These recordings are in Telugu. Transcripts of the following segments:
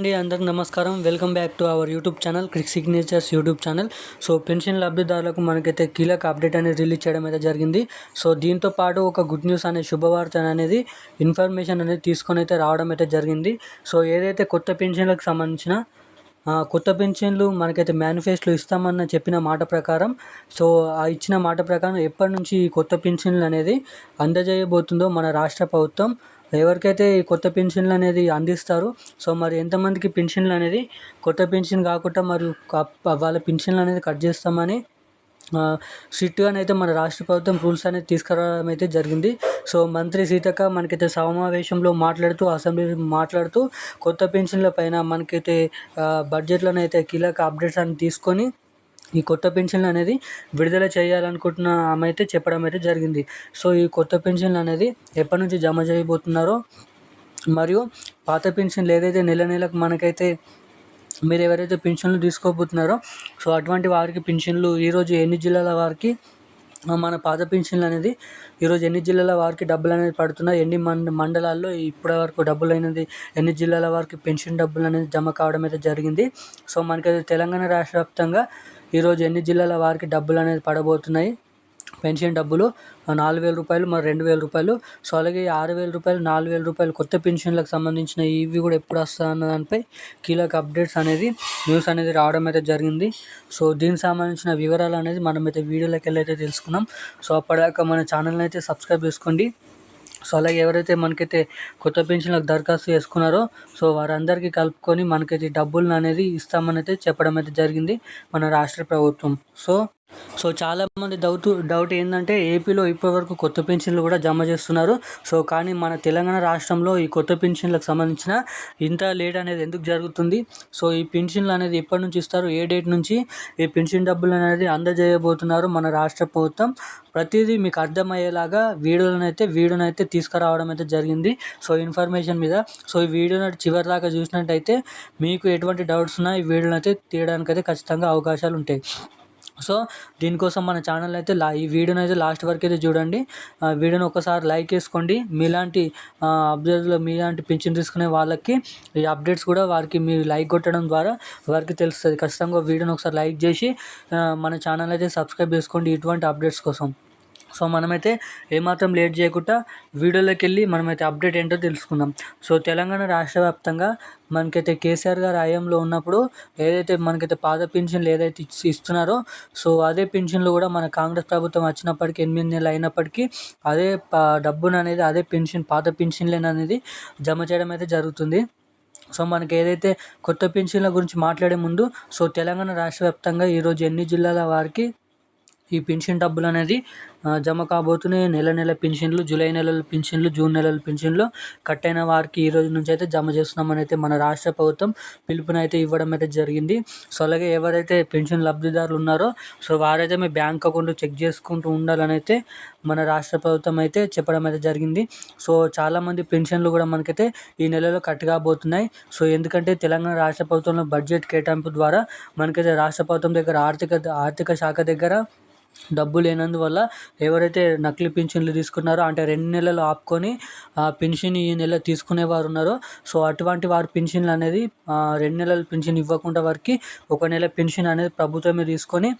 అండి అందరికి నమస్కారం. Welcome back to our YouTube channel crick signatures YouTube channel. So pension లబ్ధిదారులకు మనకైతే కీలక అప్డేట్ అనేది రిలీజ్ చేయడం అయితే జరిగింది. సో దీంతో పాటు ఒక గుడ్ న్యూస్ అనే శుభవార్త అనేది ఇన్ఫర్మేషన్ అనేది తీసుకొని అయితే రావడం అయితే జరిగింది. సో ఏదైతే కొత్త పెన్షన్లకు సంబంధించిన కొత్త పెన్షన్లు మనకైతే మేనిఫెస్టోలో ఇస్తామన్న చెప్పిన మాట ప్రకారం సో ఆ ఇచ్చిన మాట ప్రకారం ఎప్పటి నుంచి ఈ కొత్త పెన్షన్లు అనేది అందజేయబోతుందో మన రాష్ట్ర ప్రభుత్వం ఎవరికైతే ఈ కొత్త పెన్షన్లు అనేది అందిస్తారు సో మరి ఎంతమందికి పెన్షన్లు అనేది కొత్త పెన్షన్ కాకుండా మరి వాళ్ళ పెన్షన్లు అనేది కట్ చేస్తామని స్ట్రిక్ట్గానైతే మన రాష్ట్ర ప్రభుత్వం రూల్స్ అనేది తీసుకురావడం అయితే జరిగింది. సో మంత్రి సీతక్క మనకైతే సమావేశంలో మాట్లాడుతూ అసెంబ్లీ మాట్లాడుతూ కొత్త పెన్షన్ల పైన మనకైతే బడ్జెట్లోనైతే కీలక అప్డేట్స్ అని తీసుకొని ఈ కొత్త పెన్షన్లు అనేది విడుదల చేయాలనుకుంటున్న ఆమె అయితే చెప్పడం అయితే జరిగింది. సో ఈ కొత్త పెన్షన్లు అనేది ఎప్పటి నుంచి జమ చేయబోతున్నారో మరియు పాత పెన్షన్లు ఏదైతే నెల నెలకు మనకైతే మీరు ఎవరైతే పెన్షన్లు తీసుకోబోతున్నారో సో అటువంటి వారికి పెన్షన్లు ఈరోజు ఎన్ని జిల్లాల వారికి మన పాత పెన్షన్లు అనేది ఈరోజు ఎన్ని జిల్లాల వారికి డబ్బులు అనేది పడుతున్నాయి ఎన్ని మండ మండలాల్లో ఇప్పటి వరకు డబ్బులు అయినది ఎన్ని జిల్లాల వారికి పెన్షన్ డబ్బులు అనేది జమ కావడం అయితే జరిగింది. సో మనకైతే తెలంగాణ రాష్ట్ర వ్యాప్తంగా ఈరోజు ఎన్ని జిల్లాల వారికి డబ్బులు అనేది పడబోతున్నాయి? పెన్షన్ డబ్బులు నాలుగు వేల రూపాయలు మరి రెండు వేల రూపాయలు సో అలాగే ఆరు వేల రూపాయలు నాలుగు వేల రూపాయలు కొత్త పెన్షన్లకు సంబంధించిన ఇవి కూడా ఎప్పుడు వస్తాయన్న దానిపై కీలక అప్డేట్స్ అనేది న్యూస్ అనేది రావడం అయితే జరిగింది. సో దీనికి సంబంధించిన వివరాలు అనేది మనం అయితే వీడియోలోకి వెళ్ళి అయితే తెలుసుకున్నాం. సో అప్పటిదాకా మన ఛానల్ని అయితే సబ్స్క్రైబ్ చేసుకోండి. సో అలాగే ఎవరైతే మనకైతే కొత్త పెన్షన్లకు దరఖాస్తు చేసుకున్నారో సో వారందరికీ కలుపుకొని మనకైతే డబ్బులను అనేది ఇస్తామని అయితే చెప్పడం అయితే జరిగింది మన రాష్ట్ర ప్రభుత్వం. సో సో చాలామంది డౌట్ డౌట్ ఏంటంటే ఏపీలో ఇప్పటివరకు కొత్త పెన్షన్లు కూడా జమ చేస్తున్నారు. సో కానీ మన తెలంగాణ రాష్ట్రంలో ఈ కొత్త పెన్షన్లకు సంబంధించిన ఇంత లేట్ అనేది ఎందుకు జరుగుతుంది? సో ఈ పెన్షన్లు అనేది ఎప్పటి నుంచి ఇస్తారు? ఏ డేట్ నుంచి ఈ పెన్షన్ డబ్బులు అనేది అందజేయబోతున్నారు మన రాష్ట్ర ప్రభుత్వం? ప్రతిదీ మీకు అర్థమయ్యేలాగా వీడియోలను అయితే అయితే తీసుకురావడం అయితే జరిగింది. సో ఇన్ఫర్మేషన్ మీద సో ఈ వీడియోను చివరి దాకా చూసినట్టయితే మీకు ఎటువంటి డౌట్స్ ఉన్నా ఈ వీడియోని అయితే తీయడానికి అయితే ఖచ్చితంగా అవకాశాలు ఉంటాయి. సో దీనికోసం మన ఛానల్ అయితే లా ఈ వీడియోని అయితే లాస్ట్ వరకు అయితే చూడండి. వీడియోని ఒకసారి లైక్ వేసుకోండి మీలాంటి అప్డేట్లు మీలాంటి పింఛన్ తీసుకునే వాళ్ళకి ఈ అప్డేట్స్ కూడా వారికి మీరు లైక్ కొట్టడం ద్వారా వారికి తెలుస్తుంది. ఖచ్చితంగా వీడియోని ఒకసారి లైక్ చేసి మన ఛానల్ అయితే సబ్స్క్రైబ్ చేసుకోండి ఇటువంటి అప్డేట్స్ కోసం. సో మనమైతే ఏమాత్రం లేట్ చేయకుండా వీడియోలోకి వెళ్ళి మనమైతే అప్డేట్ ఏంటో తెలుసుకుందాం. సో తెలంగాణ రాష్ట్ర వ్యాప్తంగా మనకైతే కేసీఆర్ గారు హయాంలో ఉన్నప్పుడు ఏదైతే మనకైతే పాత పెన్షన్లు ఏదైతే ఇచ్చి ఇస్తున్నారో సో అదే పెన్షన్లు కూడా మన కాంగ్రెస్ ప్రభుత్వం వచ్చినప్పటికీ ఎనిమిది నెలలు అయినప్పటికీ అదే డబ్బును అనేది అదే పెన్షన్ పాత పెన్షన్లు అనేది జమ చేయడం అయితే జరుగుతుంది. సో మనకి ఏదైతే కొత్త పెన్షన్ల గురించి మాట్లాడే ముందు సో తెలంగాణ రాష్ట్ర వ్యాప్తంగా ఈరోజు ఎన్ని జిల్లాల వారికి ఈ పెన్షన్ డబ్బులు అనేది జమ కాబోతున్నాయి నెల నెల పెన్షన్లు జూలై నెలల పెన్షన్లు జూన్ నెలల పెన్షన్లు కట్ అయిన వారికి ఈ రోజు నుంచి అయితే జమ చేస్తున్నామని అయితే మన రాష్ట్ర ప్రభుత్వం పిలుపునైతే ఇవ్వడం అయితే జరిగింది. సో అలాగే ఎవరైతే పెన్షన్ లబ్ధిదారులు ఉన్నారో సో వారైతే మీ బ్యాంక్ అకౌంట్ చెక్ చేసుకుంటూ ఉండాలని అయితే మన రాష్ట్ర ప్రభుత్వం అయితే చెప్పడం అయితే జరిగింది. సో చాలామంది పెన్షన్లు కూడా మనకైతే ఈ నెలలో కట్ కాబోతున్నాయి. సో ఎందుకంటే తెలంగాణ రాష్ట్ర ప్రభుత్వంలో బడ్జెట్ కేటాయింపు ద్వారా మనకైతే రాష్ట్ర ప్రభుత్వం దగ్గర ఆర్థిక ఆర్థిక శాఖ దగ్గర డబ్బు లేనందువల్ల ఎవరైతే నకిలీ పింఛన్లు తీసుకున్నారో అంటే రెండు నెలలు ఆపుకొని ఆ పెన్షన్ ఈ నెల తీసుకునే వారు ఉన్నారో సో అటువంటి వారి పెన్షన్లు అనేది రెండు నెలల పెన్షన్ ఇవ్వకుండా వారికి ఒక నెల పెన్షన్ అనేది ప్రభుత్వమే తీసుకొని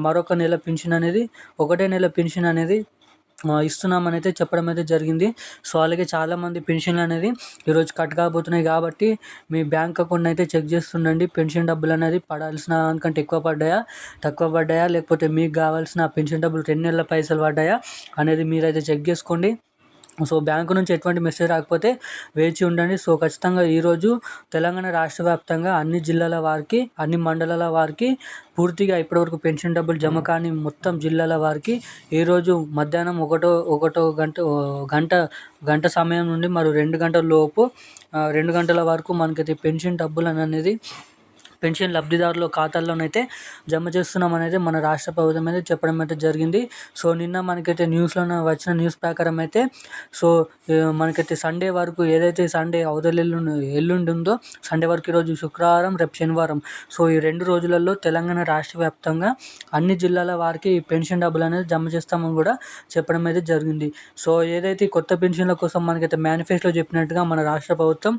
మరొక నెల పెన్షన్ అనేది ఒకటే నెల పెన్షన్ అనేది ఇస్తున్నామని అయితే చెప్పడం అయితే జరిగింది. సో అలాగే చాలామంది పెన్షన్లు అనేది ఈరోజు కట్ కాబోతున్నాయి కాబట్టి మీ బ్యాంక్ అకౌంట్ అయితే చెక్ చేస్తుండండి. పెన్షన్ డబ్బులు అనేది పడాల్సిన దానికంటే ఎక్కువ పడ్డాయా తక్కువ పడ్డాయా లేకపోతే మీకు కావాల్సిన పెన్షన్ డబ్బులు రెండు నెలల పైసలు పడ్డాయా అనేది మీరైతే చెక్ చేసుకోండి. సో బ్యాంకు నుంచి ఎటువంటి మెసేజ్ రాకపోతే వేచి ఉండండి. సో ఖచ్చితంగా ఈరోజు తెలంగాణ రాష్ట్ర వ్యాప్తంగా అన్ని జిల్లాల వారికి అన్ని మండలాల వారికి పూర్తిగా ఇప్పటివరకు పెన్షన్ డబ్బులు జమ కాని మొత్తం జిల్లాల వారికి ఈరోజు మధ్యాహ్నం ఒకటో ఒకటో గంట గంట గంట సమయం నుండి మరి రెండు గంటల లోపు రెండు గంటల వరకు మనకైతే పెన్షన్ డబ్బులు అనేది పెన్షన్ లబ్ధిదారుల ఖాతాల్లోనైతే జమ చేస్తున్నామనైతే మన రాష్ట్ర ప్రభుత్వం అయితే చెప్పడం అయితే జరిగింది. సో నిన్న మనకైతే న్యూస్లో వచ్చిన న్యూస్ ప్రకారం అయితే సో మనకైతే సండే వరకు ఏదైతే సండే అవతల ఎల్లుండి ఎల్లుండి ఉందో సండే వరకు ఈరోజు శుక్రవారం రేపు శనివారం. సో ఈ రెండు రోజులలో తెలంగాణ రాష్ట్ర వ్యాప్తంగా అన్ని జిల్లాల వారికి ఈ పెన్షన్ డబ్బులు అనేది జమ చేస్తామని కూడా చెప్పడం అయితే జరిగింది. సో ఏదైతే కొత్త పెన్షన్ల కోసం మనకైతే మేనిఫెస్టోలో చెప్పినట్టుగా మన రాష్ట్ర ప్రభుత్వం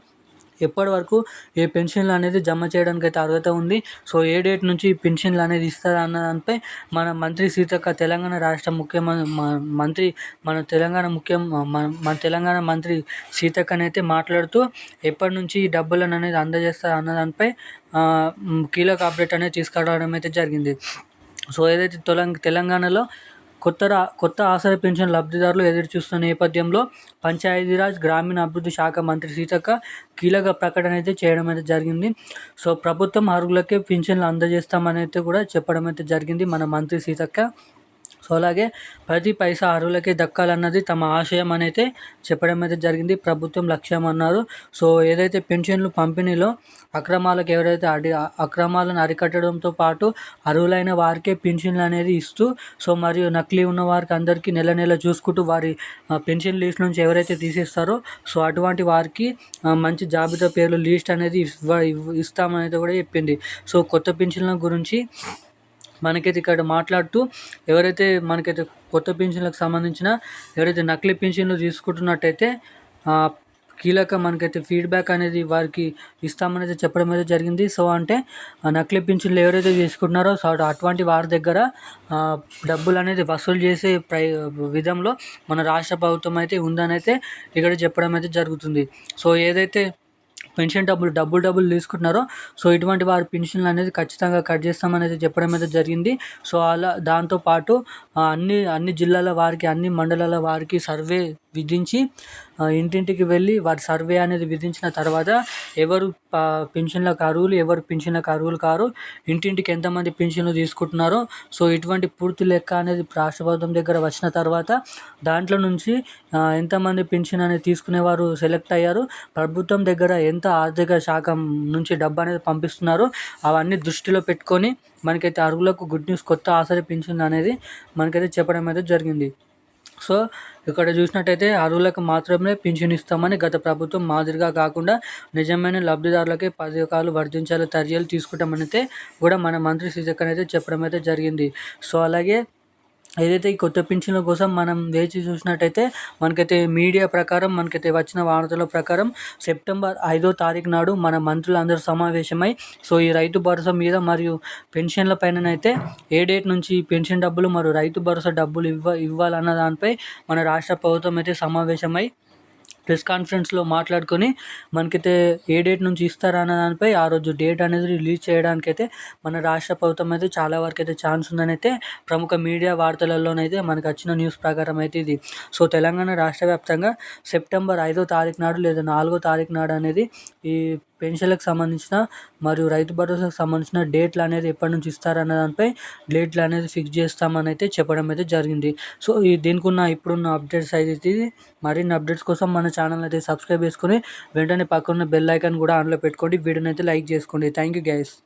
ఎప్పటి వరకు ఏ పెన్షన్లు అనేది జమ చేయడానికి అయితే అర్హత ఉంది. సో ఏ డేట్ నుంచి పెన్షన్లు అనేది ఇస్తారు అన్న దానిపై మన మంత్రి సీతక్క తెలంగాణ రాష్ట్ర ముఖ్యమంత్రి మంత్రి మన తెలంగాణ ముఖ్యం మన మన తెలంగాణ మంత్రి సీతక్కనైతే మాట్లాడుతూ ఎప్పటి నుంచి ఈ డబ్బులను అనేది అందజేస్తారు అన్న దానిపై కీలక అప్డేట్ అనేది తీసుకురావడం అయితే జరిగింది. సో ఏదైతే తెలంగాణలో కొత్త రా కొత్త ఆసరా పెన్షన్ లబ్ధిదారులు ఎదురుచూస్తున్న నేపథ్యంలో పంచాయతీరాజ్ గ్రామీణ అభివృద్ధి శాఖ మంత్రి సీతక్క కీలక ప్రకటన అయితే చేయడం అయితే జరిగింది. సో ప్రభుత్వం అర్హులకే పింఛన్లు అందజేస్తామని అయితే కూడా చెప్పడం అయితే జరిగింది మన మంత్రి సీతక్క. సో అలాగే ప్రతి పైసా అర్హులకే దక్కాలన్నది తమ ఆశయం అనైతే చెప్పడం అయితే జరిగింది. ప్రభుత్వం లక్ష్యం అన్నారు. సో ఏదైతే పెన్షన్లు పంపిణీలో అక్రమాలకు ఎవరైతే అడి అక్రమాలను అరికట్టడంతో పాటు అర్హులైన వారికే పెన్షన్లు అనేది ఇస్తూ సో మరియు నకిలీ ఉన్న వారికి అందరికీ నెల నెల చూసుకుంటూ వారి పెన్షన్ లిస్ట్ నుంచి ఎవరైతే తీసేస్తారో సో అటువంటి వారికి మంచి జాబితా పేర్లు లిస్ట్ అనేది ఇస్తామనేది కూడా చెప్పింది. సో కొత్త పెన్షన్ల గురించి మనకైతే ఇక్కడ మాట్లాడుతూ ఎవరైతే మనకైతే కొత్త పింఛన్లకు సంబంధించిన ఎవరైతే నకిలీ పింఛన్లు తీసుకుంటున్నట్టయితే కీలక మనకైతే ఫీడ్బ్యాక్ అనేది వారికి ఇస్తామనేది చెప్పడం అయితే జరిగింది. సో అంటే నకిలీ పింఛన్లు ఎవరైతే తీసుకుంటున్నారో సో అటువంటి వారి దగ్గర డబ్బులు అనేది వసూలు చేసే ప్రై విధంలో మన రాష్ట్ర ప్రభుత్వం అయితే ఉందని అయితే ఇక్కడ చెప్పడం అయితే జరుగుతుంది. సో ఏదైతే పెన్షన్ డబ్బులు డబ్బులు డబ్బులు తీసుకుంటున్నారో సో ఇటువంటి వారి పెన్షన్లు అనేది ఖచ్చితంగా కట్ చేస్తామనేది చెప్పడం అయితే జరిగింది. సో అలా దాంతోపాటు అన్ని అన్ని జిల్లాల వారికి అన్ని మండలాల వారికి సర్వే విధించి ఇంటింటికి వెళ్ళి వారి సర్వే అనేది విధించిన తర్వాత ఎవరు పెన్షన్లకు అర్హులు ఎవరు పెన్షన్లకు అర్హులు కారు ఇంటింటికి ఎంతమంది పెన్షన్లు తీసుకుంటున్నారో సో ఇటువంటి పూర్తి లెక్క అనేది రాష్ట్ర దగ్గర వచ్చిన తర్వాత దాంట్లో నుంచి ఎంతమంది పెన్షన్ అనేది తీసుకునేవారు సెలెక్ట్ అయ్యారు ప్రభుత్వం దగ్గర ఎంత ఆర్థిక శాఖ నుంచి డబ్బు అనేది పంపిస్తున్నారు అవన్నీ దృష్టిలో పెట్టుకొని మనకైతే అర్హులకు గుడ్ న్యూస్ కొత్త ఆసరి పెన్షన్ అనేది మనకైతే చెప్పడం అయితే జరిగింది. సో ఇక్కడ చూసినట్టయితే అర్హులకు మాత్రమే పింఛన్ ఇస్తామని గత ప్రభుత్వం మాదిరిగా కాకుండా నిజమైన లబ్ధిదారులకి పథకాలు వర్తించాలి చర్యలు తీసుకుంటామని అయితే కూడా మన మంత్రి శ్రీచక్కర్ అయితే చెప్పడం అయితే జరిగింది. సో అలాగే ఏదైతే ఈ కొత్త పింఛన్ల కోసం మనం వేచి చూసినట్టయితే మనకైతే మీడియా ప్రకారం మనకైతే వచ్చిన వార్తల ప్రకారం సెప్టెంబర్ ఐదో తారీఖు నాడు మన మంత్రులందరూ సమావేశమై సో ఈ రైతు భరోసా మీద మరియు పెన్షన్ల పైననైతే ఏ డేట్ నుంచి పెన్షన్ డబ్బులు మరియు రైతు భరోసా డబ్బులు ఇవ్వ ఇవ్వాలన్న దానిపై మన రాష్ట్ర ప్రభుత్వం అయితే సమావేశమై ప్రెస్ కాన్ఫరెన్స్లో మాట్లాడుకొని మనకైతే ఏ డేట్ నుంచి ఇస్తారన్న దానిపై ఆ రోజు డేట్ అనేది రిలీజ్ చేయడానికైతే మన రాష్ట్ర ప్రభుత్వం అయితే చాలా వరకు అయితే ఛాన్స్ ఉందని అయితే ప్రముఖ మీడియా వార్తలలోనైతే మనకు వచ్చిన న్యూస్ ప్రకారం అయితే ఇది. సో తెలంగాణ రాష్ట్ర వ్యాప్తంగా సెప్టెంబర్ ఐదో తారీఖు నాడు లేదా నాలుగో తారీఖు నాడు అనేది ఈ పెన్షన్లకు సంబంధించిన మరియు రైతు భరోసాకు సంబంధించిన డేట్లు అనేది ఎప్పటి నుంచి ఇస్తారన్న దానిపై డేట్లు అనేది ఫిక్స్ చేస్తామని అయితే చెప్పడం అయితే జరిగింది. సో ఈ దీనికి ఉన్న ఇప్పుడున్న అప్డేట్స్ అయితే మరిన్ని అప్డేట్స్ కోసం మన ఛానల్ అయితే సబ్స్క్రైబ్ చేసుకొని వెంటనే పక్కన బెల్ ఐకాన్ కూడా ఆన్లో పెట్టుకోండి. వీడియోని అయితే లైక్ చేసుకోండి. Thank you guys